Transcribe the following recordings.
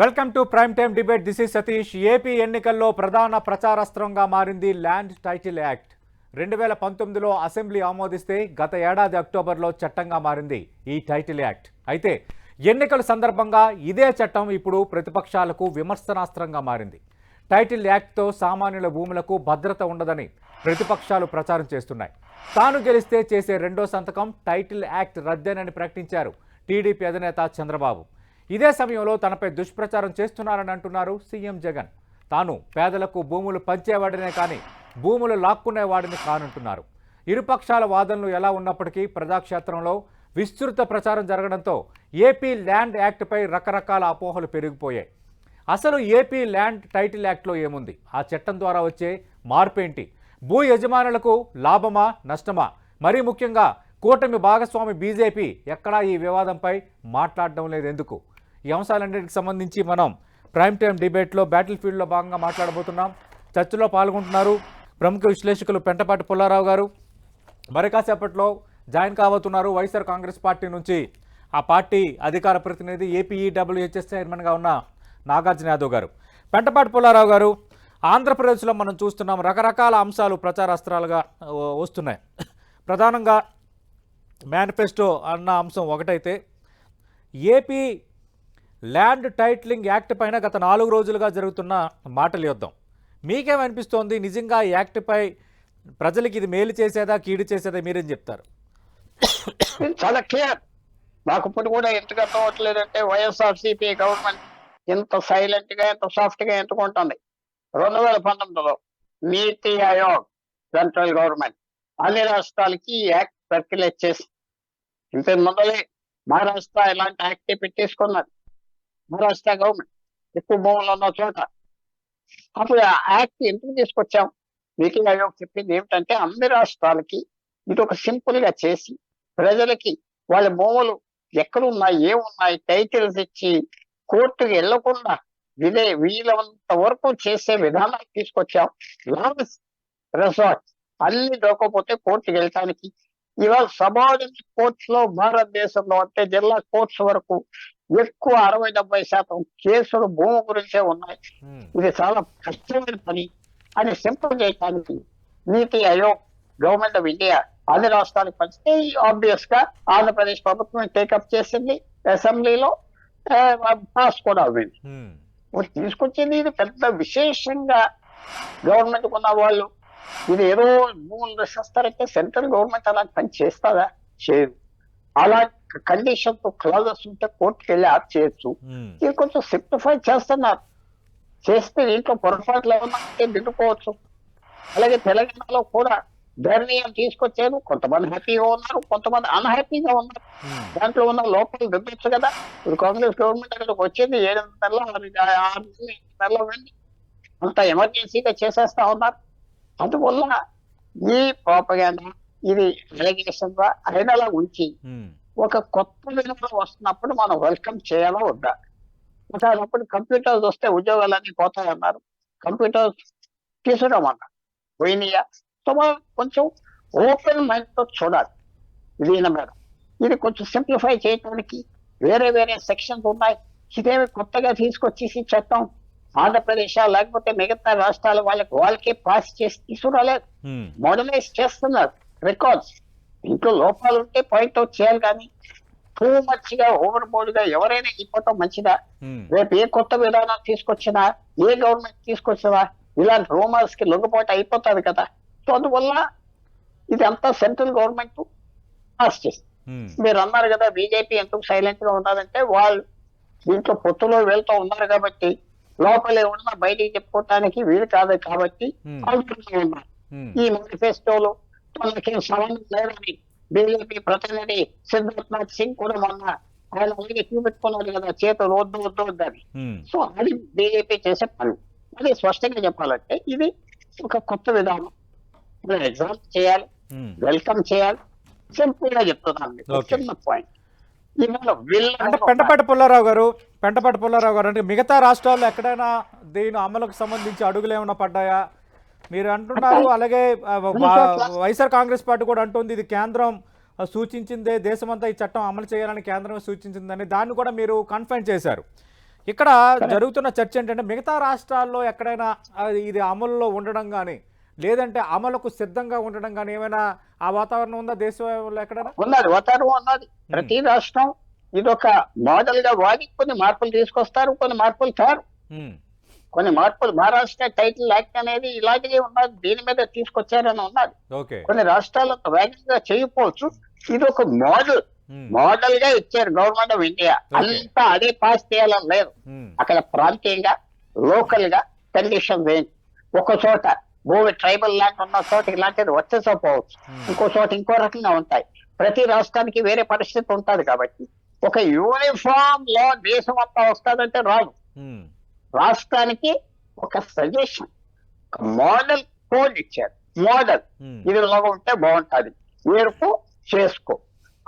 Welcome to prime time debate this is Satish AP ఎన్నికల్లో ప్రధాన ప్రచారాస్త్రంగా మారింది ల్యాండ్ టైటిల్ యాక్ట్ రెండు వేల పంతొమ్మిదిలో అసెంబ్లీ ఆమోదిస్తే గత ఏడాది అక్టోబర్లో చట్టంగా మారింది ఈ టైటిల్ యాక్ట్ అయితే ఎన్నికల సందర్భంగా ఇదే చట్టం ఇప్పుడు ప్రతిపక్షాలకు విమర్శనాస్త్రంగా మారింది. టైటిల్ యాక్ట్తో సామాన్యుల భూములకు భద్రత ఉండదని ప్రతిపక్షాలు ప్రచారం చేస్తున్నాయి. తాను గెలిస్తే చేసే రెండో సంతకం టైటిల్ యాక్ట్ రద్దేనని ప్రకటించారు టీడీపీ అధినేత చంద్రబాబు. ఇదే సమయంలో తనపై దుష్ప్రచారం చేస్తున్నారని అంటున్నారు సీఎం జగన్. తాను పేదలకు భూములు పంచేవాడినే కానీ భూములు లాక్కునేవాడిని కానంటున్నారు. ఇరుపక్షాల వాదనలు ఎలా ఉన్నప్పటికీ ప్రజాక్షేత్రంలో విస్తృత ప్రచారం జరగడంతో ఏపీ ల్యాండ్ యాక్ట్పై రకరకాల అపోహలు పెరిగిపోయాయి. అసలు ఏపీ ల్యాండ్ టైటిల్ యాక్ట్లో ఏముంది? ఆ చట్టం ద్వారా వచ్చే మార్పేంటి? భూ యజమానులకు లాభమా నష్టమా? మరీ ముఖ్యంగా కూటమి భాగస్వామి బీజేపీ ఎక్కడా ఈ వివాదంపై మాట్లాడడం లేదు ఎందుకు ఈ అంశాలన్నిటికి సంబంధించి మనం ప్రైమ్ టైం డిబేట్లో బ్యాటిల్ ఫీల్డ్లో భాగంగా మాట్లాడబోతున్నాం. చర్చలో పాల్గొంటున్నారు ప్రముఖ విశ్లేషకులు పెంటపాటి పుల్లారావు గారు. మరి కాసేపట్లో జాయిన్ కాబోతున్నారు వైఎస్ఆర్ కాంగ్రెస్ పార్టీ నుంచి. ఆ పార్టీ అధికార ప్రతినిధి ఏపీఈడబ్ల్యూహెచ్ఎస్ చైర్మన్గా ఉన్న నాగార్జున యాదవ్ గారు. పెంటపాటి పుల్లారావు గారు ఆంధ్రప్రదేశ్లో మనం చూస్తున్నాం రకరకాల అంశాలు ప్రచారాస్త్రాలుగా వస్తున్నాయి. ప్రధానంగా మేనిఫెస్టో అన్న అంశం ఒకటైతే ఏపీ ల్యాండ్ టైటిలింగ్ యాక్ట్ పైన గత నాలుగు రోజులుగా జరుగుతున్న మాటలు యుద్ధం. మీకేమనిపిస్తోంది? నిజంగా ఈ యాక్ట్పై ప్రజలకి ఇది మేలు చేసేదా కీడు చేసేదా? మీరేం చెప్తారు? చాలా క్లియర్ నాకు ఇప్పుడు కూడా ఎందుకు అర్థం అవట్లేదంటే వైఎస్ఆర్ గవర్నమెంట్ ఎంత సైలెంట్గా ఎంత సాఫ్ట్గా ఎందుకుంటుంది రెండు వేల పంతొమ్మిదిలో నీతి ఆయోగ్ సెంట్రల్ గవర్నమెంట్ అన్ని రాష్ట్రాలకి ఈ యాక్ట్ సర్క్యులేట్ చేసి ఇంత ముందలే మహారాష్ట్ర ఇలాంటి యాక్ట్ పెట్టేసుకున్నది. మహారాష్ట్ర గవర్నమెంట్ ఎక్కువ భూములు ఉన్న చోట. అప్పుడు ఆ యాక్ట్ ఎందుకు తీసుకొచ్చాం? నీతి ఆయోగ్ చెప్పింది ఏమిటంటే అన్ని రాష్ట్రాలకి ఇది ఒక సింపుల్గా చేసి ప్రజలకి వాళ్ళ భూములు ఎక్కడున్నాయి ఏమున్నాయి టైటిల్స్ ఇచ్చి కోర్టుకి వెళ్ళకుండా వీలే వీలంత వరకు చేసే విధానాన్ని తీసుకొచ్చాం. లాస్ రిసార్ట్ అన్ని దొరకపోతే కోర్టుకి వెళ్ళటానికి ఇవాళ సబార్డినేట్ కోర్ట్స్లో భారతదేశంలో అంటే జిల్లా కోర్ట్స్ వరకు ఎక్కువ అరవై డెబ్బై శాతం కేసులు భూమి గురించే ఉన్నాయి. ఇది చాలా కష్టమైన పని అని సింపుల్ చేయడానికి నీతి ఆయోగ్ గవర్నమెంట్ ఆఫ్ ఇండియా అన్ని రాష్ట్రాలకు పంచితే ఆబ్వియస్గా ఆంధ్రప్రదేశ్ ప్రభుత్వం టేకప్ చేసింది అసెంబ్లీలో పాస్ కూడా ఇప్పుడు తీసుకొచ్చింది ఇది పెద్ద విశేషంగా గవర్నమెంట్ ఉన్న వాళ్ళు. ఇది ఏదో భూములు రక్షిస్తారంటే సెంట్రల్ గవర్నమెంట్ అలా పని చేస్తారా? చేయదు. అలా కండిషన్తో క్లాజెస్ ఉంటే కోర్టుకి వెళ్ళి ఆప్ చేయొచ్చు. ఇది కొంచెం సింప్లిఫై చేస్తున్నారు. చేస్తే దీంట్లో పొరపాట్లు ఏమన్నా దిద్దుకోవచ్చు అలాగే తెలంగాణలో కూడా ధర్నీయం తీసుకొచ్చారు. కొంతమంది హ్యాపీగా ఉన్నారు కొంతమంది అన్హ్యాపీగా ఉన్నారు. దాంట్లో ఉన్న లోపాలు దిద్దొచ్చు కదా. ఇప్పుడు కాంగ్రెస్ గవర్నమెంట్ అక్కడికి వచ్చింది ఏడు నెలలు ఆరు ఆరు నెలలు ఎనిమిది నెలలు వెళ్ళి అంత ఎమర్జెన్సీగా చేసేస్తా ఉన్నారు. అందువల్ల ఈ ప్రోపగాండా ఇది అలిగేషన్ అయినలా ఉంచి ఒక కొత్త విలువ వస్తున్నప్పుడు మనం వెల్కమ్ చేయాలా వద్దా? అప్పుడు కంప్యూటర్స్ వస్తే ఉద్యోగాలన్నీ పోతాయన్నారు. కంప్యూటర్స్ తీసుకురామన్నారు పోయినాయా? సో మనం కొంచెం ఓపెన్ మైండ్తో చూడాలి దీని మీద. ఇది కొంచెం సింప్లిఫై చేయడానికి వేరే వేరే సెక్షన్స్ ఉన్నాయి. ఇదేమి కొత్తగా తీసుకొచ్చేసి చట్టం ఆంధ్రప్రదేశ్ లేకపోతే మిగతా రాష్ట్రాల వాళ్ళకి వాళ్ళకే పాస్ చేసి తీసుకురాలేదు. మోడలైజ్ చేస్తున్నారు. రికార్డ్స్ ఇంట్లో లోపాలు ఉంటే పాయింట్ అవుట్ చేయాలి కానీ టూ మచ్గా ఓవర్ బోర్డ్గా ఎవరైనా ఇవ్వటం మంచిదా? ఉమ్, రేపు ఏ కొత్త విధానం తీసుకొచ్చినా ఏ గవర్నమెంట్ తీసుకొచ్చినా ఇలాంటి రూమర్స్కి లొంగిపోటు అయిపోతుంది కదా. సో అందువల్ల ఇది అంతా సెంట్రల్ గవర్నమెంట్ పాస్ చేస్తుంది. ఉమ్, మీరు అన్నారు కదా బీజేపీ ఎందుకు సైలెంట్గా ఉన్నదంటే వాళ్ళు దీంట్లో పొత్తులో వెళ్తూ ఉన్నారు కాబట్టి లోపల ఏమన్నా బయటికి చెప్పుకోవటానికి వీలు కాదు కాబట్టి Hmm. ఉన్నారు. ఈ మేనిఫెస్టోలో సంబంధం లేదని బీజేపీ ప్రతినిధి సిద్ధార్థనాథ్ సింగ్ కూడా మొన్న ఆయన అలాగే చూపెట్టుకున్నారు కదా చేతులు వద్దు వద్దు వద్దని సో అది బీజేపీ చేసే పని. అది స్పష్టంగా చెప్పాలంటే ఇది ఒక కొత్త విధానం. ఎగ్జామ్ చేయాలి. వెల్కమ్ చేయాలి సింపుల్గా చెప్తున్నాను పాయింట్. అంటే పెంటపాటి పుల్లారావు గారు పెంటపాటి పుల్లారావు గారు అంటే మిగతా రాష్ట్రాల్లో ఎక్కడైనా దీని అమలుకు సంబంధించి అడుగులు ఏమైనా పడ్డాయా? మీరు అంటున్నారు అలాగే వైఎస్ఆర్ కాంగ్రెస్ పార్టీ కూడా అంటుంది ఇది కేంద్రం సూచించిందే దేశమంతా ఈ చట్టం అమలు చేయాలని కేంద్రం సూచించిందని దాన్ని కూడా మీరు కన్ఫైన్ చేశారు. ఇక్కడ జరుగుతున్న చర్చ ఏంటంటే మిగతా రాష్ట్రాల్లో ఎక్కడైనా ఇది అమలులో ఉండడం కానీ లేదంటే అమలుకు సిద్ధంగా ఉండడం కానీ ఏమైనా ఆ వాతావరణం ఉందా దేశంలో ఎక్కడైనా? ఉన్నది వాతావరణం ఉన్నది. ప్రతి రాష్ట్రం ఇదొక మోడల్గా వాడి కొన్ని మార్పులు తీసుకొస్తారు కొన్ని మార్పులు తేరు కొన్ని మార్పులు మహారాష్ట్ర టైటిల్ యాక్ట్ అనేది ఇలాంటివి ఉన్నది దీని మీద తీసుకొచ్చారని ఉన్నది. కొన్ని రాష్ట్రాలు వేగంగా చేయకపోవచ్చు. ఇది ఒక మోడల్. ఉమ్, మోడల్గా ఇచ్చారు గవర్నమెంట్ ఆఫ్ ఇండియా. అంతా అదే పాస్ చేయాలని లేదు. ఉమ్, అక్కడ ప్రాంతీయంగా లోకల్గా కండిషన్స్ ఏంటి ఒక చోట భూమి ట్రైబల్ ల్యాండ్ ఉన్న చోట ఇలాంటిది వచ్చేసపోవచ్చు ఇంకో చోట ఇంకో రకంగా ఉంటాయి. ప్రతి రాష్ట్రానికి వేరే పరిస్థితి ఉంటది కాబట్టి ఒక యూనిఫామ్లో దేశం అంతా వస్తుందంటే రాదు. రాష్ట్రానికి ఒక సజెషన్ ఒక మోడల్ కోడ్ ఇచ్చారు. మోడల్ ఉమ్, ఇది ఇలాగ ఉంటే బాగుంటది. నేర్పు చేసుకో.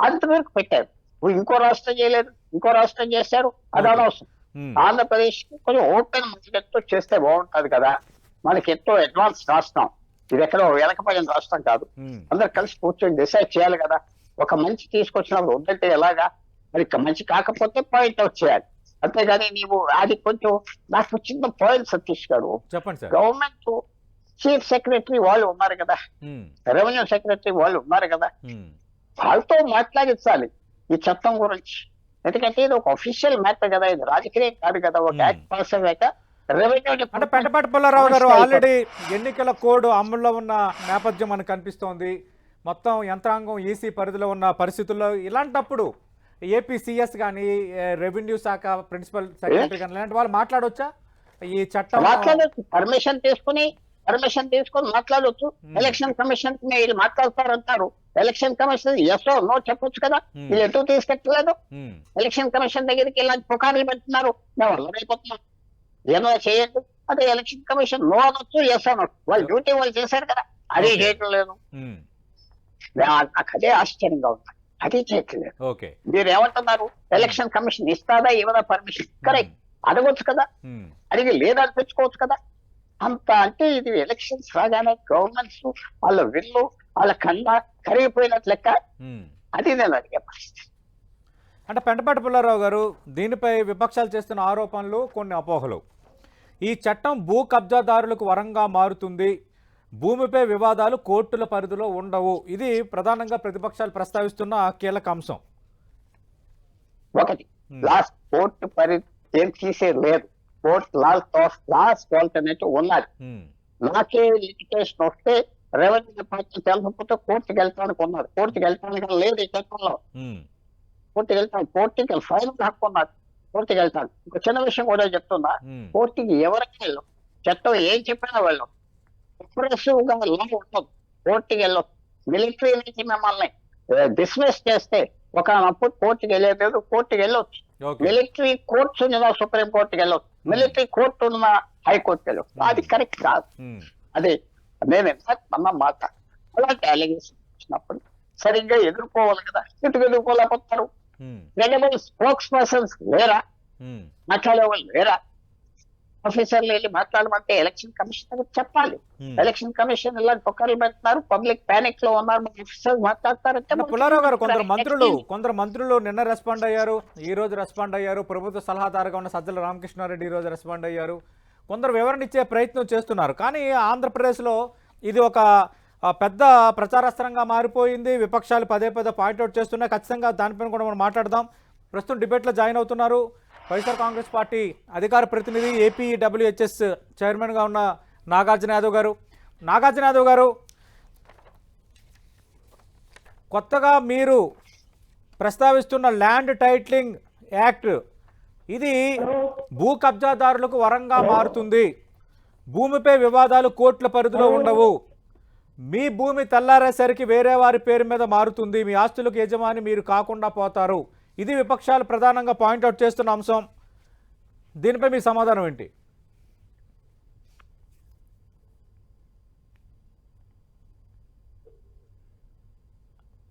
అంతవరకు పెట్టారు. ఇంకో రాష్ట్రం చేయలేదు. ఇంకో రాష్ట్రం చేశారు. అది Okay. అనవసరం. ఉమ్, ఆంధ్రప్రదేశ్కి కొంచెం ఓపెన్ మైండెడ్తో చేస్తే బాగుంటది కదా. మనకి ఎంతో అడ్వాన్స్ రాష్ట్రం. ఇది ఎక్కడో వెనకబడిన రాష్ట్రం కాదు. అందరు కలిసి కూర్చొని డిసైడ్ చేయాలి కదా. ఒక మంచి తీసుకొచ్చినప్పుడు వద్దంటే ఎలాగా? మరి మంచి కాకపోతే పాయింట్ అవుట్ చేయాలి. అంతేగాని నీవు అది కొంచెం నాకు చిన్న పాయింట్ సతీష్ గారు చెప్పండి సార్. గవర్నమెంట్ చీఫ్ సెక్రటరీ వాళ్ళు ఉన్నారు కదా. రెవెన్యూ సెక్రటరీ వాళ్ళు ఉన్నారు కదా. వాళ్ళతో మాట్లాడించాలి ఈ చట్టం గురించి. ఎందుకంటే ఇది ఒక అఫీషియల్ మ్యాటర్ కదా ఇది రాజకీయం కాదు కదా ఒక. యాక్ట్ పాస్ అయ్యాక అంటే పెంటపాటి పుల్లారావు గారు ఆల్రెడీ ఎన్నికల కోడ్ అమల్లో ఉన్న నేపథ్యం మనకు కనిపిస్తోంది. మొత్తం యంత్రాంగం ఈసీ పరిధిలో ఉన్న పరిస్థితుల్లో ఇలాంటప్పుడు ఏపీ సిఎస్ కానీ రెవెన్యూ శాఖ ప్రిన్సిపల్ సెక్రటరీ కానీ ఇలాంటి వాళ్ళు మాట్లాడొచ్చా? ఈ చట్టం పర్మిషన్ తీసుకుని పర్మిషన్ తీసుకొని మాట్లాడొచ్చు. Hmm. ఎలక్షన్ కమిషన్ వీళ్ళు మాట్లాడతారంటారు. ఎలక్షన్ కమిషన్ ఎస్ నో చెప్పొచ్చు కదా. వీళ్ళు ఎటు తీసుకెట్టలేదు? ఎలక్షన్ కమిషన్ దగ్గరికి ఇలాంటి పుకార్లు పెడుతున్నారు. మేము అల్లరైపోతున్నాం ఏమైనా చేయండి అదే ఎలక్షన్ కమిషన్ నో అనొచ్చు ఎస్ అనొచ్చు. వాళ్ళు డ్యూటీ వాళ్ళు చేశారు కదా. అది. చేయటం లేదు అదే ఆశ్చర్యంగా ఉంది. అది చేయట్లేదు ఓకే. మీరు ఏమంటున్నారు ఎలక్షన్ కమిషన్ ఇస్తాదా ఇవ్వదా పర్మిషన్ కరెక్ట్ అడగొచ్చు కదా. ఉమ్, అడిగి లేదనిపించుకోవచ్చు కదా. అంత అంటే ఇది ఎలక్షన్స్ రాగానే గవర్నమెంట్స్ వాళ్ళ విల్లు వాళ్ళ కన్న కరిగిపోయినట్లు లెక్క. ఉమ్. అది నేను అడిగే పరిస్థితి. అంటే పెంటపాటి పుల్లారావు గారు దీనిపై విపక్షాలు చేస్తున్న ఆరోపణలు కొన్ని అపోహలు. ఈ చట్టం భూ కబ్జాదారులకు వరంగా మారుతుంది. భూమిపై వివాదాలు కోర్టుల పరిధిలో ఉండవు. ఇది ప్రధానంగా ప్రతిపక్షాలు ప్రస్తావిస్తున్న కీలక అంశం ఒకటి Hmm. లాస్ట్ కోర్టు పరి ఏం తీసేది లేదు. కోర్టు లాస్ట్ లాస్ట్ ఆల్టర్నేటివ్ ఉన్నది. ఉమ్, నాకే లిటికేషన్ వస్తే రెవెన్యూ డిపార్ట్మెంట్ తెలపకపోతే కోర్టుకి వెళ్తానికి ఉన్నది. కోర్టుకి వెళ్తానికి లేదు ఈ చట్టంలో. ఉమ్, కోర్టుకి వెళ్తాను కోర్టుకి ఫైన్ హక్కు ఉన్నది. కోర్టుకి వెళ్తాను ఇంకో చిన్న విషయం కూడా చెప్తున్నా. కోర్టుకి ఎవరికి వెళ్ళం? చట్టం ఏం చెప్పినా వెళ్ళం. అప్రెసివ్గా ఉండదు వెళ్ళం మిలిటరీ నుంచి మిమ్మల్ని డిస్మిస్ చేస్తే ఒకనప్పుడు కోర్టుకి వెళ్ళలేదు కోర్టుకి వెళ్ళొచ్చు మిలిటరీ కోర్ట్స్ ఉన్న సుప్రీం కోర్టుకి వెళ్ళొచ్చు మిలిటరీ కోర్టు ఉన్న హైకోర్టుకి వెళ్ళొచ్చు అది కరెక్ట్ కాదు. ఉమ్, అదే నేను ఎంత అన్న మాట. అలాంటి అలిగేషన్ వచ్చినప్పుడు సరిగ్గా ఎదుర్కోవాలి కదా. ఎందుకు ఎదుర్కోలేకపోతారు? స్పోక్స్ పర్సన్స్ లేరా? ఉమ్, మాట్లాడే వాళ్ళు లేరా? ఆఫీసర్లు వెళ్ళి మాట్లాడమంటే ఎలక్షన్ కమిషనర్ చెప్పాలి. ఎలక్షన్ కమిషన్ ఇలాంటి పొక్కలు పెడుతున్నారు పబ్లిక్ పానిక్లో ఉన్నారు ఆఫీసర్ మాట్లాడతారంటే పుల్లారావు గారు కొందరు మంత్రులు కొందరు మంత్రులు నిన్న రెస్పాండ్ అయ్యారు ఈ రోజు రెస్పాండ్ అయ్యారు ప్రభుత్వ సలహాదారుగా ఉన్న సజ్జల రామకృష్ణారెడ్డి ఈ రోజు రెస్పాండ్ అయ్యారు. కొందరు వివరణ ఇచ్చే ప్రయత్నం చేస్తున్నారు. కానీ ఆంధ్రప్రదేశ్లో ఇది ఒక పెద్ద ప్రచారాస్త్రంగా మారిపోయింది. విపక్షాలు పదే పదే పాయింట్అవుట్ చేస్తున్నాయి. ఖచ్చితంగా దానిపైన కూడా మనం మాట్లాడదాం. ప్రస్తుతం డిబేట్లో జాయిన్ అవుతున్నారు. వైఎస్ఆర్ కాంగ్రెస్ పార్టీ అధికార ప్రతినిధి ఏపీ డబ్ల్యూహెచ్ఎస్ చైర్మన్గా ఉన్న నాగార్జున యాదవ్ గారు. నాగార్జున యాదవ్ గారు కొత్తగా మీరు ప్రస్తావిస్తున్న ల్యాండ్ టైటిలింగ్ యాక్ట్ ఇది భూ కబ్జాదారులకు వరంగా మారుతుంది. భూమిపై వివాదాలు కోర్టుల పరిధిలో ఉండవు. మీ భూమి తెల్లారేసరికి వేరే వారి పేరు మీద మారుతుంది. మీ ఆస్తులకు యజమాని మీరు కాకుండా పోతారు. ఇది విపక్షాలు ప్రధానంగా పాయింట్అవుట్ చేస్తున్న అంశం. దీనిపై మీ సమాధానం ఏంటి?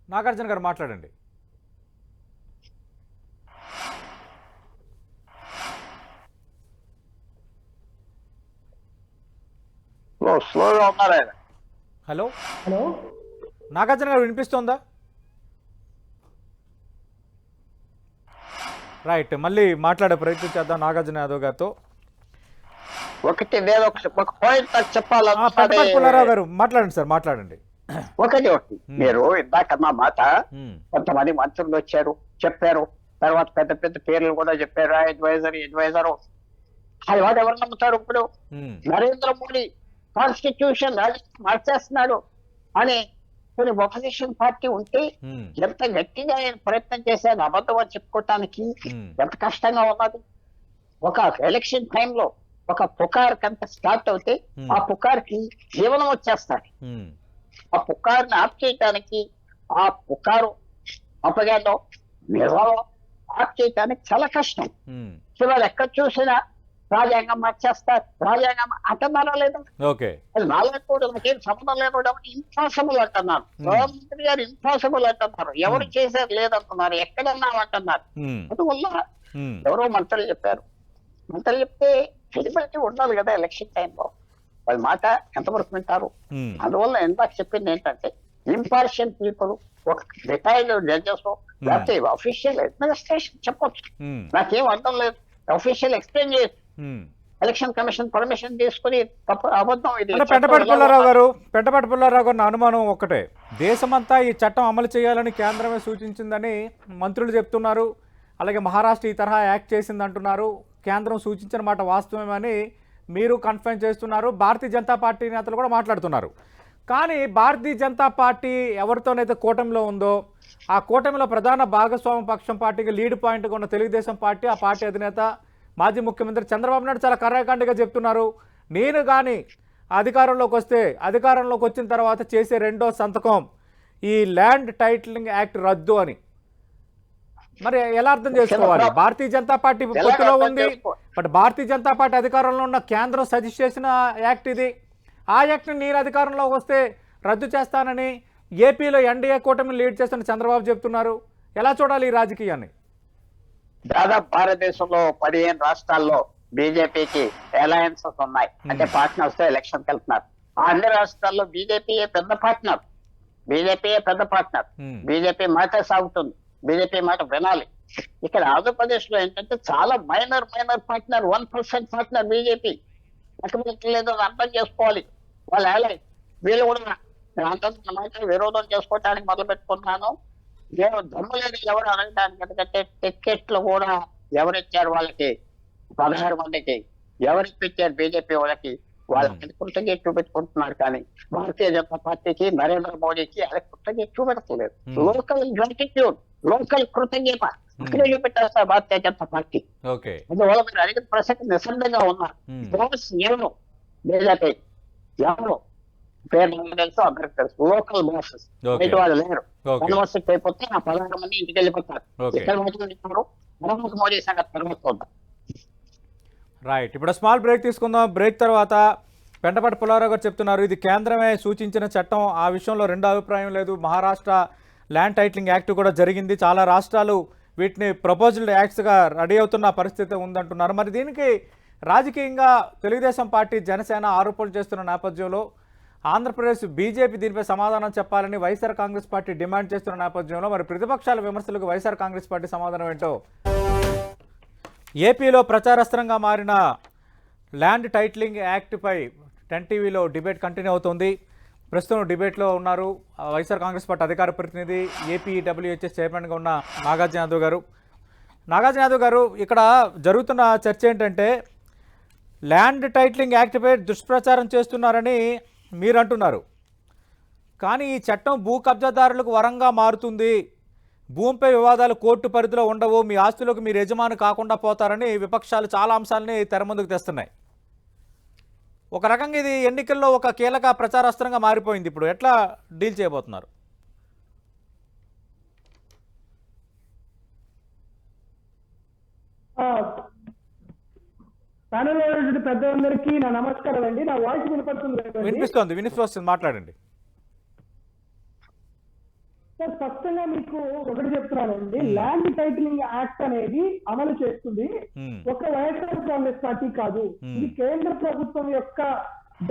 నాగార్జున గారు మాట్లాడండి. స్లోగా ఉన్నారు హలో? హలో? నాగార్జున గారు వినిపిస్తోందా? రైట్ మళ్ళీ మాట్లాడే ప్రయత్నం చేద్దాం నాగార్జున యాదవ్ గారితో. ఒకటి నేను ఒక పాయింట్ నాకు పుల్లారావు చెప్పాలి గారు మాట్లాడండి సార్ మాట్లాడండి. ఒకటి ఒకటి. మీరు ఇందాకన్న మాట ఉమ్, కొంతమంది మంత్రులు వచ్చారు చెప్పారు. తర్వాత పెద్ద పెద్ద పేర్లు కూడా చెప్పారు. అడ్వైజర్ అడ్వైజర్ అది వాడు ఎవరు నమ్ముతారు ఇప్పుడు? ఉమ్, నరేంద్ర మోడీ కాన్స్టిట్యూషన్ మార్చేస్తున్నాడు అని కొన్ని ఒపోజిషన్ పార్టీ ఉంటే ఎంత గట్టిగా ఆయన ప్రయత్నం చేశాడు అబద్ధం అని చెప్పుకోవటానికి ఎంత కష్టంగా ఉన్నది? ఒక ఎలక్షన్ టైంలో ఒక పుకార్ కంత స్టార్ట్ అవుతే. ఆ పుకార్కి జీవనం వచ్చేస్తాడు ఆ పుకారుని ఆఫ్ చేయటానికి ఆ పుకారు అపగాలో నిజం ఆఫ్ చేయటానికి చాలా కష్టం. చివరి ఎక్కడ చూసినా రాజ్యాంగం మార్చేస్తారు. రాజ్యాంగం అంటున్నారా లేదా. ఓకే. నాలుగు కూడా నాకేం సంబంధం లేకుండా ఇంపాసిబుల్ అంటున్నారు. ప్రధానమంత్రి గారు ఇంపాసిబుల్ అంటున్నారు. ఎవరు చేశారు లేదంటున్నారు. ఎక్కడన్నా అంటున్నారు. అందువల్ల ఎవరో మంత్రులు చెప్పారు. మంత్రులు చెప్తే క్రెడిబిలిటీ ఉండాలి కదా ఎలక్షన్ టైంలో. వాళ్ళ మాట ఎంతవరకు వింటారు? అందువల్ల ఇందాక చెప్పింది ఏంటంటే ఇంపార్షియల్ పీపుల్ ఒక రిటైర్డ్ జడ్జెస్ లేకపోతే అఫీషియల్ అడ్మినిస్ట్రేషన్ చెప్పొచ్చు. నాకేం అర్థం లేదు. Official explain um. Election commission permission తీసుకుని తప్పు అబద్ధం ఇది. పెంటపాటి పుల్లారావు? గారు పెంటపాటి పుల్లారావు గారు అనుమానం ఒక్కటే. దేశమంతా ఈ చట్టం అమలు చేయాలని కేంద్రమే సూచించిందని మంత్రులు చెప్తున్నారు. అలాగే మహారాష్ట్ర ఈ తరహా యాక్ట్ చేసింది అంటున్నారు. కేంద్రం సూచించిన మాట వాస్తవమని మీరు కన్ఫర్మ్ చేస్తున్నారు. భారతీయ జనతా పార్టీ నేతలు కూడా మాట్లాడుతున్నారు. కానీ భారతీయ జనతా పార్టీ ఎవరితోనైతే కూటమిలో ఉందో ఆ కూటమిలో ప్రధాన భాగస్వామ్య పక్షం పార్టీకి లీడ్ పాయింట్గా ఉన్న తెలుగుదేశం పార్టీ ఆ పార్టీ అధినేత మాజీ ముఖ్యమంత్రి చంద్రబాబు నాయుడు చాలా కర్రాఖండిగా చెప్తున్నారు. నేను కానీ అధికారంలోకి వస్తే అధికారంలోకి వచ్చిన తర్వాత చేసే రెండో సంతకం ఈ ల్యాండ్ టైటిలింగ్ యాక్ట్ రద్దు అని. మరి ఎలా అర్థం చేసుకోవాలి? భారతీయ జనతా పార్టీ పొత్తులో ఉంది. బట్ భారతీయ జనతా పార్టీ అధికారంలో ఉన్న కేంద్రం సజెస్ట్ చేసిన యాక్ట్ ఇది. ఆ యాక్ట్ని నేను అధికారంలోకి వస్తే రద్దు చేస్తానని ఏపీలో ఎన్డీఏ కూటమి లీడ్ చేస్తున్న చంద్రబాబు చెప్తున్నారు. ఎలా చూడాలి ఈ రాజకీయాన్ని? దాదాపు భారతదేశంలో పదిహేను రాష్ట్రాల్లో బీజేపీకి అలయన్సెస్ ఉన్నాయి. అంటే పార్ట్నర్స్తో ఎలక్షన్ వెళ్తున్నారు ఆ అన్ని రాష్ట్రాల్లో బీజేపీయే పెద్ద పార్ట్నర్ బీజేపీయే పెద్ద పార్ట్నర్ Hmm. బీజేపీ మాట సాగుతుంది. బీజేపీ మాట వినాలి. ఇక్కడ ఆంధ్రప్రదేశ్లో ఏంటంటే చాలా minor minor partner one percent partner BJP. లేదో అర్థం చేసుకోవాలి. వాళ్ళు వీళ్ళు కూడా మాట విరోధం చేసుకోవడానికి మొదలు పెట్టుకున్నాను నేను దమ్ము లేదు ఎవరు అడగడానికి ఎందుకంటే టికెట్లు కూడా ఎవరిచ్చారు వాళ్ళకి? పదహారు మందికి. ఎవరు ఇప్పించారు బీజేపీ వాళ్ళకి? వాళ్ళకి కృతజ్ఞత చూపెట్టుకుంటున్నారు కానీ భారతీయ జనతా పార్టీకి నరేంద్ర మోడీకి అది కృతజ్ఞత చూపెట్టలేదు. Hmm. లోకల్ గ్రాటిట్యూడ్ లోకల్ కృతజ్ఞత. అక్కడే చూపెట్టేస్తారు భారతీయ జనతా పార్టీ. అందువల్ల మీరు అడిగిన ప్రసక్తి నిశ్శబ్దంగా ఉన్నారు. ఎవరు? బీజేపీ. ఎవరు? పేరు నాకు తెలుసు అందరికి తెలుసు లోకల్ Okay. బయట వాళ్ళు లేరు. యూనివర్సిటీ అయిపోతే ఆ పదహారు మంది ఇంటికి వెళ్ళిపోతారు. ఇక్కడ మాట్లాడుతున్నారు నరేంద్ర మోడీ సంగతి తర్వాత చూద్దాం రైట్ ఇప్పుడు స్మాల్ బ్రేక్ తీసుకుందాం. బ్రేక్ తర్వాత పెంటపాటి పుల్లారావు గారు చెప్తున్నారు ఇది కేంద్రమే సూచించిన చట్టం. ఆ విషయంలో రెండో అభిప్రాయం లేదు. మహారాష్ట్ర ల్యాండ్ టైటిలింగ్ యాక్ట్ కూడా జరిగింది. చాలా రాష్ట్రాలు వీటిని ప్రపోజల్డ్ యాక్ట్స్గా రెడీ అవుతున్న పరిస్థితి ఉందంటున్నారు. మరి దీనికి రాజకీయంగా తెలుగుదేశం పార్టీ జనసేన ఆరోపణలు చేస్తున్న నేపథ్యంలో ఆంధ్రప్రదేశ్ బీజేపీ దీనిపై సమాధానం చెప్పాలని వైఎస్ఆర్ కాంగ్రెస్ పార్టీ డిమాండ్ చేస్తున్న నేపథ్యంలో మరి ప్రతిపక్షాల విమర్శలకు వైఎస్ఆర్ కాంగ్రెస్ పార్టీ సమాధానం ఏంటో? ఏపీలో ప్రచారస్త్రంగా మారిన ల్యాండ్ టైటిలింగ్ యాక్ట్పై టెన్ టీవీలో డిబేట్ కంటిన్యూ అవుతోంది. ప్రస్తుతం డిబేట్లో ఉన్నారు వైఎస్ఆర్ కాంగ్రెస్ పార్టీ అధికార ప్రతినిధి ఏపీడబ్ల్యూహెచ్ఎస్ చైర్మన్గా ఉన్న నాగార్జున యాదవ్ గారు. నాగార్జున యాదవ్ గారు ఇక్కడ జరుగుతున్న చర్చ ఏంటంటే ల్యాండ్ టైటిలింగ్ యాక్ట్పై దుష్ప్రచారం చేస్తున్నారని మీరు అంటున్నారు కానీ ఈ చట్టం భూ కబ్జాదారులకు వరంగా మారుతుంది. భూమిపై వివాదాలు కోర్టు పరిధిలో ఉండవు. మీ ఆస్తులకు మీరు యజమాని కాకుండా పోతారని విపక్షాలు చాలా అంశాలని తెర ముందుకు తెస్తున్నాయి. ఒక రకంగా ఇది ఎన్నికల్లో ఒక కీలక ప్రచారాస్త్రంగా మారిపోయింది ఇప్పుడు. ఎట్లా డీల్ చేయబోతున్నారు? ప్యానల్ పెద్దలందరికీ నా నమస్కారం అండి. నా వాయిస్ వినపడుతుంది? వినిపిస్తోంది వినిపిస్తుంది మాట్లాడండి. సార్ స్పష్టంగా మీకు ఒకటి చెప్తున్నానండి. ల్యాండ్ టైటిలింగ్ యాక్ట్ అనేది అమలు చేస్తుంది. ఒక వైఎస్ఆర్ కాంగ్రెస్ పార్టీ కాదు. ఇది కేంద్ర ప్రభుత్వం యొక్క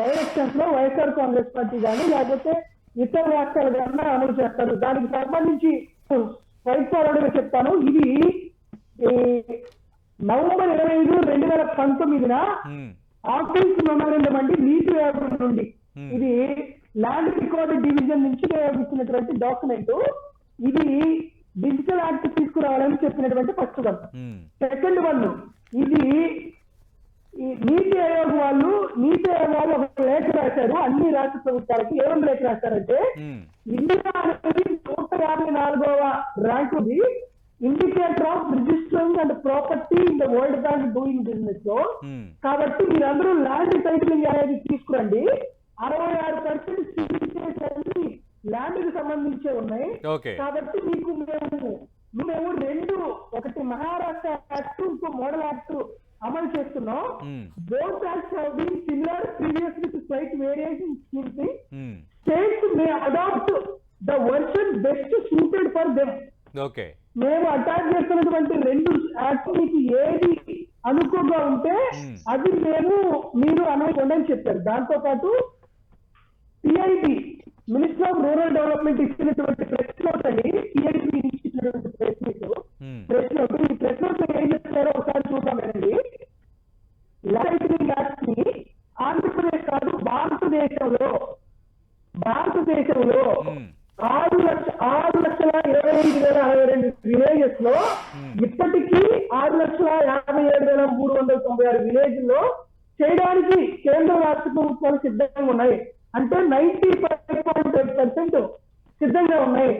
డైరెక్షన్లో వైఎస్ఆర్ కాంగ్రెస్ పార్టీ కానీ లేకపోతే ఇతర రాష్ట్రాలు కానీ అమలు చేస్తారు. దానికి సంబంధించి స్ట్రైట్ ఫార్వర్డ్గా చెప్తాను. ఇది నవంబర్ ఇరవై ఐదు రెండు వేల పంతొమ్మిదిన ఆఫీస్ మెమోరండం అండి నీతి ఆయోగం నుండి. ఇది ల్యాండ్ రికార్డ్ డివిజన్ నుంచి ఇచ్చినటువంటి డాక్యుమెంట్. ఇది డిజిటల్ యాక్ట్ తీసుకురావాలని చెప్పినటువంటి ఫస్ట్ వన్ సెకండ్ వన్ ఇది నీతి ఆయోగ్ వాళ్ళు నీతి ఆయోగ్ వాళ్ళు ఒక లేఖ రాశారు అన్ని రాష్ట్ర ప్రభుత్వాలకి ఏమని లేఖ రాశారంటే ఇండియా అనేది నూట యాభై నాలుగవ rank indicator of registering and property in the world bank doing బిజినెస్లో కాబట్టి మీరందరూ ల్యాండ్ టైటిలింగ్ అనేది తీసుకురండి. అరవై ఆరు పర్సెంట్ ల్యాండ్కి సంబంధించే ఉన్నాయి. కాబట్టి మీకు మేము మేము రెండు ఒకటి మహారాష్ట్ర యాక్ట్ ఇంకో మోడల్ యాక్ట్ అమలు చేస్తున్నాం. Both acts have been similar previous with slight variation um, states may adopt the version best suited for them okay మేము అటాక్ చేస్తున్నటువంటి రెండు యాక్ట్ మీకు ఏది అనుకుగా ఉంటే Hmm. అది మేము మీరు అనుకోండి అని చెప్పారు. దాంతో పాటు CIT minister of rural development ఇచ్చినటువంటి ప్రెస్ నోట్ అని సిఐటి ఇచ్చినటువంటి ప్రెస్ మీట్ ప్రెస్ నోట్ ఈ ప్రెస్ నోట్ ఏం చెప్తారో ఒకసారి చూద్దామండి లైటింగ్ యాక్ట్ని ఆంధ్రప్రదేశ్ కాదు భారతదేశంలో భారతదేశంలో ఉమ్, ఆరు లక్ష ఆరు లక్షల ఐదు వేల అరవై రెండు విలేజెస్లో. ఇప్పటికీ ఆరు లక్షల యాభై ఏడు వేల మూడు వందల తొంభై ఆరు విలేజ్లో చేయడానికి కేంద్ర రాష్ట్ర ప్రభుత్వాలు సిద్ధంగా ఉన్నాయి అంటే ninety five point eight percent సిద్ధంగా ఉన్నాయి.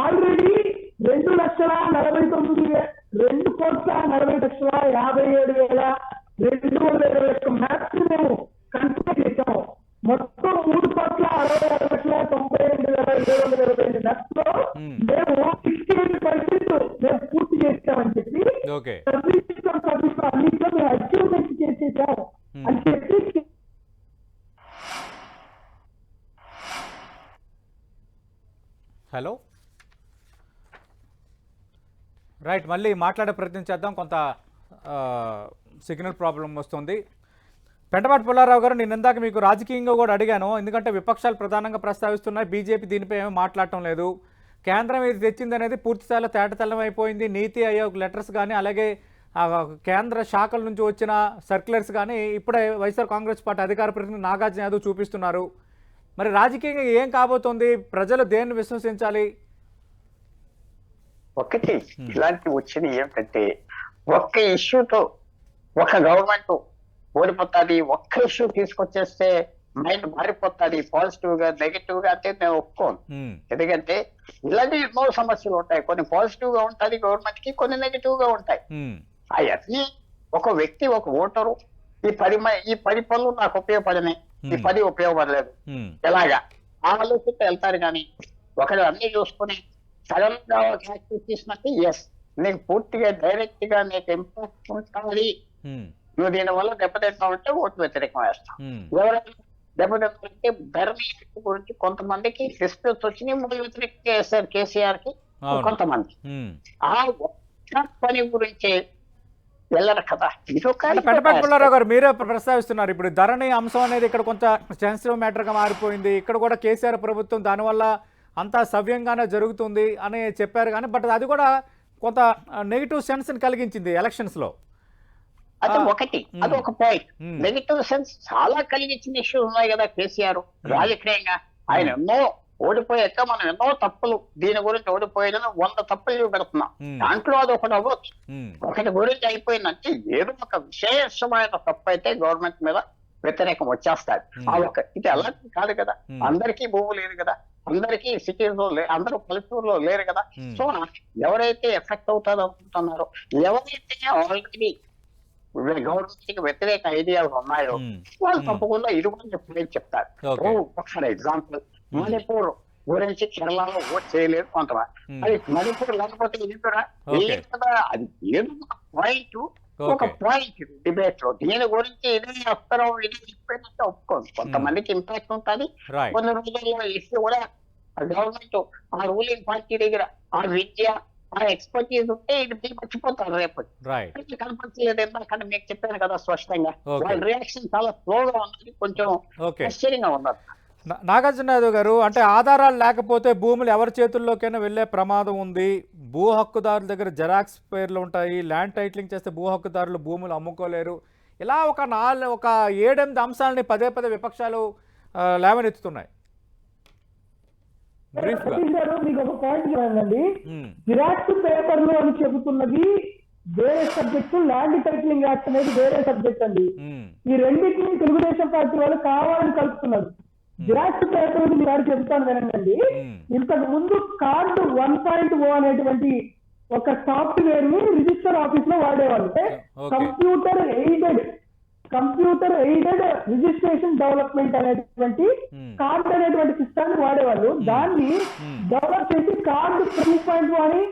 ఆల్రెడీ రెండు లక్షల నలభై తొమ్మిది రెండు కోట్ల నలభై లక్షల యాభై ఏడు వేల రెండు వందల ఇరవై ఒక్క మ్యాప్స్ మేము కన్సిడర్ చేసాము మొత్తం మూడు కోట్ల అరవై ఆరు లక్షల తొంభై రెండు వేల ఏడు వందల ఇరవై రెండు మ్యాప్స్లో Hmm. మేము సిక్స్టీ ఎయిట్ పర్సెంట్ మేము పూర్తి చేసామని చెప్పి ఓకే. సర్వీస్ సర్వీస్ అన్నింటిలో మేము అచీవ్మెంట్ చేసేసాం. అని చెప్పి హలో? రైట్ మళ్ళీ మాట్లాడే ప్రయత్నం చేద్దాం. కొంత సిగ్నల్ ప్రాబ్లం వస్తుంది. పెంటపాటి పుల్లారావు గారు నేను ఇందాక మీకు రాజకీయంగా కూడా అడిగాను. ఎందుకంటే విపక్షాలు ప్రధానంగా ప్రస్తావిస్తున్నాయి. బీజేపీ దీనిపై ఏమీ మాట్లాడటం లేదు. కేంద్రం ఇది తెచ్చింది అనేది పూర్తిస్థాయిలో తేటతెల్లం అయిపోయింది. నీతి ఆయోగ్ లెటర్స్ కానీ అలాగే కేంద్ర శాఖల నుంచి వచ్చిన సర్క్యులర్స్ కానీ ఇప్పుడే వైఎస్ఆర్ కాంగ్రెస్ పార్టీ అధికార ప్రతినిధి నాగార్జున యాదవ్ చూపిస్తున్నారు. మరి రాజకీయంగా ఏం కాబోతోంది? ప్రజలు దేన్ని విశ్వసించాలి? ఒకటి ఇలాంటి వచ్చింది ఏమిటంటే ఒక్క ఇష్యూతో ఒక గవర్నమెంట్ ఓడిపోతుంది ఒక్క ఇష్యూ తీసుకొచ్చేస్తే మైండ్ మారిపోతుంది. పాజిటివ్గా నెగిటివ్గా అంటే నేను ఒప్పుకోను. ఎందుకంటే ఇలాంటి ఎన్నో సమస్యలు ఉంటాయి. కొన్ని పాజిటివ్గా ఉంటాయి గవర్నమెంట్కి కొన్ని నెగిటివ్గా ఉంటాయి అవన్నీ ఒక వ్యక్తి ఒక ఓటరు ఈ పది ఈ పది పనులు నాకు ఉపయోగపడినాయి ఈ. పది ఉపయోగపడలేదు. ఎలాగా? ఆలోచిస్తే వెళ్తారు కానీ ఒకరు అన్ని చూసుకుని సడన్గా ఒక యాక్టివ్ తీసినట్టు ఎస్ నీకు పూర్తిగా డైరెక్ట్గా నీకు ఇంపాక్ట్ ఉంటుంది. నువ్వు దీని వల్ల దెబ్బతింటావు అంటే ఓటు వ్యతిరేకం వేస్తాం. ఎవరైనా దెబ్బతింటే ధర్మ గురించి కొంతమందికి డిస్ప్యూట్స్ వచ్చినాయి మూడు వ్యతిరేకంగా వేస్తారు కేసీఆర్కి. కొంతమంది. ఆ ఒక్క పని గురించే వెళ్ళరు కదా. పెంటపాటి గారు మీరే ప్రస్తావిస్తున్నారు. ఇప్పుడు ధరణి అంశం అనేది ఇక్కడ కొంత సెన్సిటివ్ మ్యాటర్గా మారిపోయింది. ఇక్కడ కూడా కేసీఆర్ ప్రభుత్వం దానివల్ల అంతా సవ్యంగానే జరుగుతుంది అని చెప్పారు కానీ బట్ అది కూడా కొంత నెగిటివ్ సెన్స్ని కలిగించింది ఎలక్షన్స్లో అది ఒకటి. అది ఒక పాయింట్. నెగిటివ్ సెన్స్ చాలా కలిగించిన ఇష్యూస్ ఉన్నాయి కదా కేసీఆర్ రాజకీయంగా ఆయన ఎన్నో ఓడిపోయాక మనం ఎన్నో తప్పులు దీని గురించి ఓడిపోయేదని వంద తప్పులు చూపెడుతున్నాం. దాంట్లో అది ఒకటి అవ్వచ్చు ఒకటి గురించి అయిపోయిందంటే ఏదో ఒక విశేషమైన తప్పు అయితే గవర్నమెంట్ మీద వ్యతిరేకం వచ్చేస్తారు Hmm. ఆ ఒక ఇది అలాంటి కాదు కదా. అందరికీ భూమి లేదు కదా అందరికీ సిటీస్లో లే- అందరూ పల్లెటూరులో లేరు కదా. సో ఎవరైతే ఎఫెక్ట్ అవుతారో అనుకుంటున్నారో ఎవరైతే ఆల్రెడీ గవర్నమెంట్ వ్యతిరేక ఐడియాలు ఉన్నాయో వాళ్ళు. తప్పకుండా కూడా చెప్పలేదు చెప్తారు. ఫర్ ఎగ్జాంపుల్ మణిపూర్ గురించి కేరళలో ఓట్ చేయలేదు Hmm. అది మణిపూర్ లేకపోతే ఇది కూడా అది ఏదో పాయింట్ ఒక. పాయింట్ డిబేట్లో దీని గురించి ఇది వస్తారో ఇది చెప్పినట్టు ఒప్పుకోదు కొంతమందికి ఇంపాక్ట్ ఉంటుంది కొన్ని రోజుల్లో ఇష్యూ కూడా గవర్నమెంట్ ఆ రూలింగ్ పార్టీ దగ్గర ఆ విద్య ఆ ఎక్స్పర్టీస్ ఉంటే ఇది మర్చిపోతారు రేపు. ఇది కనపడలేదు ఎందుకంటే మీకు చెప్పాను కదా స్పష్టంగా. వాళ్ళ రియాక్షన్ చాలా స్లోగా ఉన్నది కొంచెం ఆశ్చర్యంగా ఉన్నది. నా- నాగార్జున యాదవ్ గారు అంటే ఆధారాలు లేకపోతే భూములు ఎవరి చేతుల్లోకైనా వెళ్ళే ప్రమాదం ఉంది. భూ హక్కుదారుల దగ్గర జెరాక్స్ పేర్లు ఉంటాయి. ల్యాండ్ టైటిలింగ్ చేస్తే భూ హక్కుదారులు భూములు అమ్ముకోలేరు. ఇలా ఒక నాలుగు ఒక ఏడెనిమిది అంశాలని పదే పదే విపక్షాలు లేవనెత్తుతున్నాయి. సతీష్ గారు మీకు ఒక పాయింట్ చెప్పండి. జిరాక్స్ పేపర్లు అని చెబుతున్నది వేరే సబ్జెక్టు ల్యాండ్ టైటిలింగ్ యాక్ట్ అనేది వేరే సబ్జెక్ట్ అండి. ఈ రెండింటిని తెలుగుదేశం పార్టీ వాళ్ళు కావాలని కలుపుతున్నారు. జిరాక్స్ పేపర్ మీరు చెప్తాను వినండి. ఇంతకు ముందు కార్డు వన్ పాయింట్ ఓ అనేటువంటి ఒక సాఫ్ట్వేర్ని రిజిస్టర్ ఆఫీస్లో వాడేవాళ్ళు. అంటే. Computer aided. Computer aided registration development అనేటువంటి Hmm. కార్డ్ అనేటువంటి సిస్టమ్ వాడేవాళ్ళు దాన్ని Hmm. డెవలప్ చేసి కార్డు టూ పాయింట్ అని.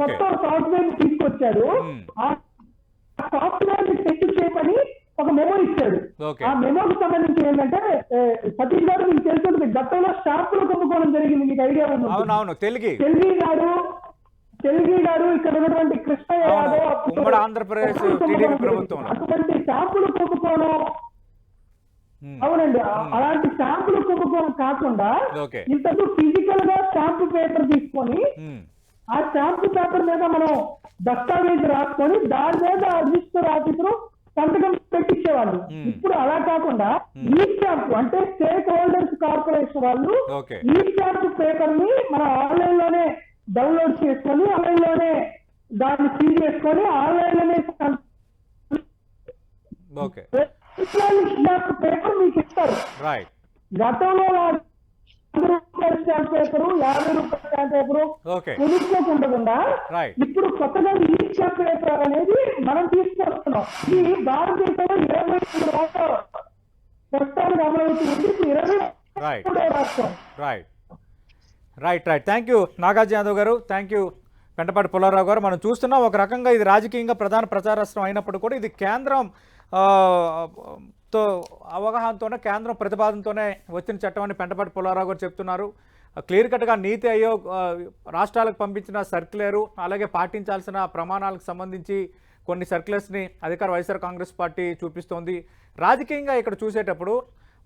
కొత్త సాఫ్ట్వేర్ని తీసుకొచ్చాడు Hmm. ఆ సాఫ్ట్వేర్ని సెట్ చేయమని ఒక మెమో ఇచ్చాడు. ఆ మెమోకి సంబంధించి ఏంటంటే సతీష్ గారు మీకు తెలుస్తుంది గతంలో స్టాంపులు కొనుక్కోవడం జరిగింది మీకు ఐడియా ఉంది తెలుగు తెలుగు గారు తెలుగు గారు ఇక్కడ ఉన్నటువంటి కృష్ణయ్య. యాదవ్ ఆంధ్రప్రదేశ్ టీడీపీ ప్రభుత్వంలో. అటువంటి కుంభకోణం ఉమ్, అవునండి అలాంటి స్టాంపులు కుంభకోణం కాకుండా. ఇంతకు ఫిజికల్గా స్టాంపు పేపర్ తీసుకొని ఆ స్టాంపు పేపర్ మీద మనం దస్తావేజ్ రాసుకొని దాని మీద రిజిస్టర్ ఆఫీసర్ సంతకం పెట్టించేవాళ్ళు. ఇప్పుడు అలా కాకుండా ఈ స్టాంప్ అంటే స్టేక్ హోల్డర్స్ కార్పొరేషన్ వాళ్ళు. ఈ స్టాంప్ పేపర్ని మన ఆన్లైన్లోనే డౌన్లోడ్ చేసుకొని ఆన్లైన్లోనే దాన్ని ఫిల్ చేసుకొని ఆన్లైన్లోనే ఓకే. పేపర్ మీకు ఇస్తారు. రైట్ గతంలో స్టాంప్ పేపరు యాభై రూపాయల స్టాంప్ పేపరు కొనుక్కోకుండా. ఇప్పుడు కొత్తగా ఈ స్టాంప్ పేపర్ అనేది మనం తీసుకొస్తున్నాం. ఇది భారతదేశంలో ఇరవై మూడు రాష్ట్రాలు ప్రస్తుతానికి అమలవుతుంది ఇప్పుడు ఇరవై రాష్ట్రం right right right thank you Nagarjuna Yadav garu. Thank you Pentapati Pullarao గారు. మనం చూస్తున్నాం ఒక రకంగా ఇది రాజకీయంగా ప్రధాన ప్రచారాస్త్రం అయినప్పుడు కూడా ఇది కేంద్రం తో అవగాహనతోనే కేంద్రం ప్రతిపాదనతోనే వచ్చిన చట్టం అని పెంటపాటి పుల్లారావు గారు చెప్తున్నారు. క్లియర్ కట్గా నీతి ఆయోగ్ రాష్ట్రాలకు పంపించిన సర్క్యులరు అలాగే పాటించాల్సిన ప్రమాణాలకు సంబంధించి కొన్ని సర్క్యులర్స్ని అధికార వైఎస్ఆర్ కాంగ్రెస్ పార్టీ చూపిస్తోంది. రాజకీయంగా ఇక్కడ చూసేటప్పుడు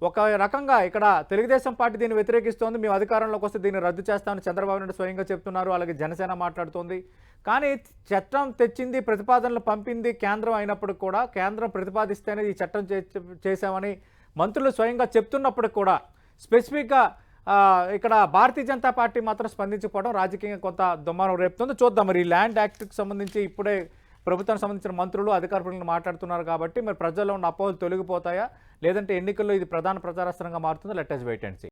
ఒక రకంగా ఇక్కడ తెలుగుదేశం పార్టీ దీన్ని వ్యతిరేకిస్తోంది. మేము అధికారంలోకి వస్తే దీన్ని రద్దు చేస్తామని చంద్రబాబు నాయుడు స్వయంగా చెప్తున్నారు. అలాగే జనసేన మాట్లాడుతోంది. కానీ చట్టం తెచ్చింది ప్రతిపాదనలు పంపింది కేంద్రం అయినప్పుడు కూడా కేంద్రం ప్రతిపాదిస్తేనే ఈ చట్టం చే- చేశామని మంత్రులు స్వయంగా చెప్తున్నప్పుడు కూడా స్పెసిఫిక్గా ఇక్కడ భారతీయ జనతా పార్టీ మాత్రం స్పందించకపోవడం రాజకీయంగా కొంత దుమారం రేపుతుంది. చూద్దాం మరి ఈ ల్యాండ్ యాక్ట్కి సంబంధించి ఇప్పుడే ప్రభుత్వానికి సంబంధించిన మంత్రులు అధికార ప్రతినిధులు మాట్లాడుతున్నారు కాబట్టి మరి ప్రజల్లో ఉన్న అపోహలు తొలగిపోతాయా? లేదంటే ఎన్నికల్లో ఇది ప్రధాన ప్రచారాస్త్రంగా మారుతుందో? Let us wait and see